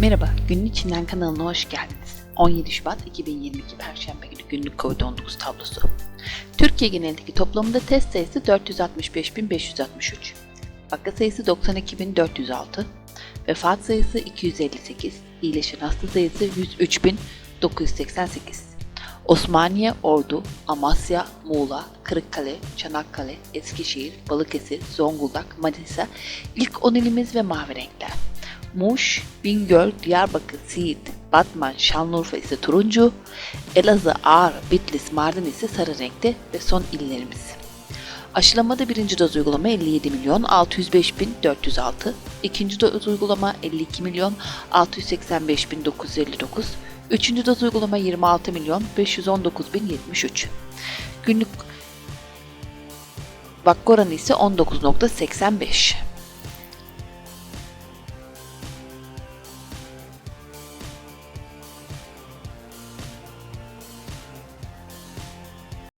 Merhaba, Günün İçinden kanalına hoş geldiniz. 17 Şubat 2022 Perşembe günü günlük COVID-19 tablosu. Türkiye genelindeki toplamında test sayısı 465.563. Vaka sayısı 92.406. Vefat sayısı 258. İyileşen hasta sayısı 103.988. Osmaniye, Ordu, Amasya, Muğla, Kırıkkale, Çanakkale, Eskişehir, Balıkesir, Zonguldak, Manisa ilk 10 ilimiz ve mavi renkler. Muş, Bingöl, Diyarbakır, Siirt, Batman, Şanlıurfa ise turuncu, Elazığ, Ağrı, Bitlis, Mardin ise sarı renkte ve son illerimiz. Aşılamada birinci doz uygulama 57 milyon 605 bin 406, ikinci doz uygulama 52 milyon 685 bin 959, üçüncü doz uygulama 26 milyon 519 bin 73. Günlük vaka oranı ise 19.85.